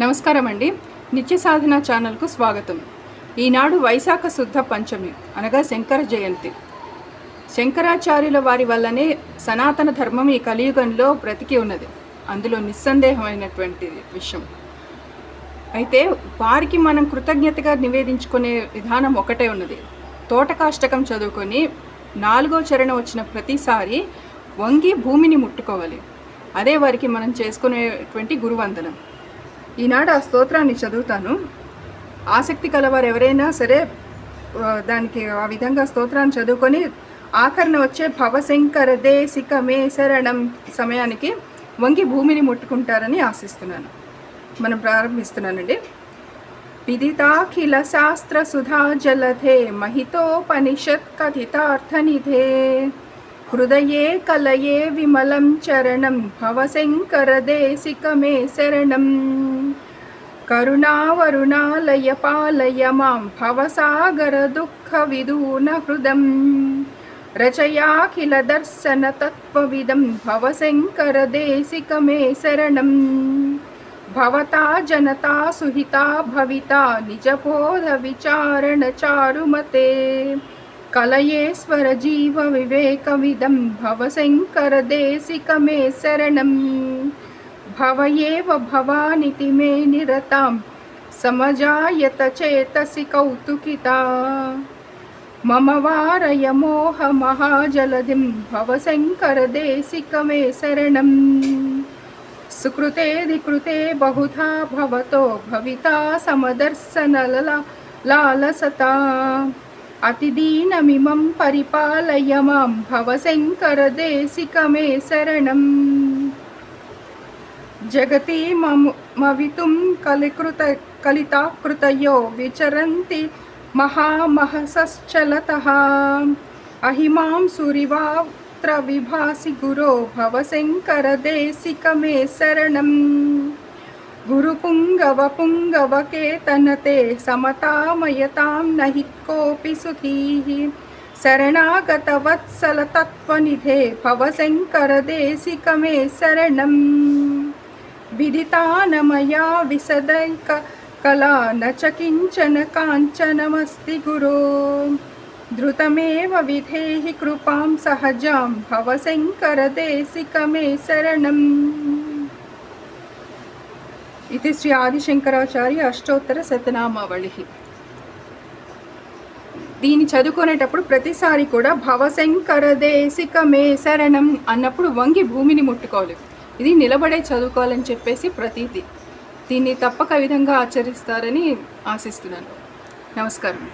నమస్కారం అండి నిత్య సాధన ఛానల్కు స్వాగతం. ఈనాడు వైశాఖ శుద్ధ పంచమి అనగా శంకర జయంతి. శంకరాచార్యుల వారి వల్లనే సనాతన ధర్మం ఈ కలియుగంలో బ్రతికి ఉన్నది. అందులో నిస్సందేహమైనటువంటి విషయం. అయితే వారికి మనం కృతజ్ఞతగా నివేదించుకునే విధానం ఒకటే ఉన్నది. తోటకాష్టకం చదువుకొని నాలుగో చరణ వచ్చిన ప్రతిసారి వంగి భూమిని ముట్టుకోవాలి. అదే వారికి మనం చేసుకునేటువంటి గురువందనం. ఈనాడు ఆ స్తోత్రాన్ని చదువుతాను. ఆసక్తి కలవారు ఎవరైనా సరే దానికి ఆ విధంగా స్తోత్రాన్ని చదువుకొని ఆఖరణ వచ్చే భవశంకర దేశిక మే శరణం సమయానికి వంగి భూమిని ముట్టుకుంటారని ఆశిస్తున్నాను. మనం ప్రారంభిస్తున్నానండి. పిదితాఖిల శాస్త్ర సుధా జలధే మహితోపనిషత్ కథితార్థనిధే హృదయే కలయే విమలం చరణం భవశంకర దేశిక మే శరణం. కరుణావరుణాలయ పాలయ మాం భవసాగర దుఃఖ విదూన హృదం. రచయాఖిల దర్శన తత్వవిదం భవశంకర దేశిక మే శరణం. భవతా జనతా సుహితా భవితా నిజబోధ విచారణ చారుమతే. కలయేశ్వర జీవ వివేకవిదం భవశంకర దేశిక మే శరణం. भवयेव भवानिति मे निरतां समजायत चेतसि कौतुकिता। मम वारयमोहमहाजलधिं भवशङ्करदेशिकमे शरणं सुकृते धिकृते बहुधा भवतो, भविता समदर्शनलला लालसता। अतिदीनमिमं परिपालय माँ भवशङ्करदेशिकमे शरणम्। పరిపాలయ మాం భవశంకర దేశిక మే శరణం జగతి మము మవితుం కలికృత కలితాకృతయో విచరంతి మహామహసశ్చలతః అహిమాం సురివాత్ర విభాసి గురో భవశంకర దేశిక మే శరణం గురుపుంగవ పుంగవకేతనతే సమతామయతాం నహి కోపి సుధీః శరణాగతవత్సలతత్వనిధే భవశంకర దేశిక మే శరణం విదితానమయా విశदैక కళా న కాంచనమస్తి కృపాం సహజాం శరణం ఇది శ్రీ ఆదిశంకరాచార్య అష్టోత్తర శతనామావళి దీన్ని చదువుకునేటప్పుడు ప్రతిసారి కూడా భవశంకర దేశికమే శరణం అన్నప్పుడు వంగి భూమిని ముట్టుకోవాలి. ఇది నిలబడే చదువుకోవాలని చెప్పేసి ప్రతీతి. దీన్ని తప్పక విధంగా ఆచరిస్తారని ఆశిస్తున్నాను. నమస్కారం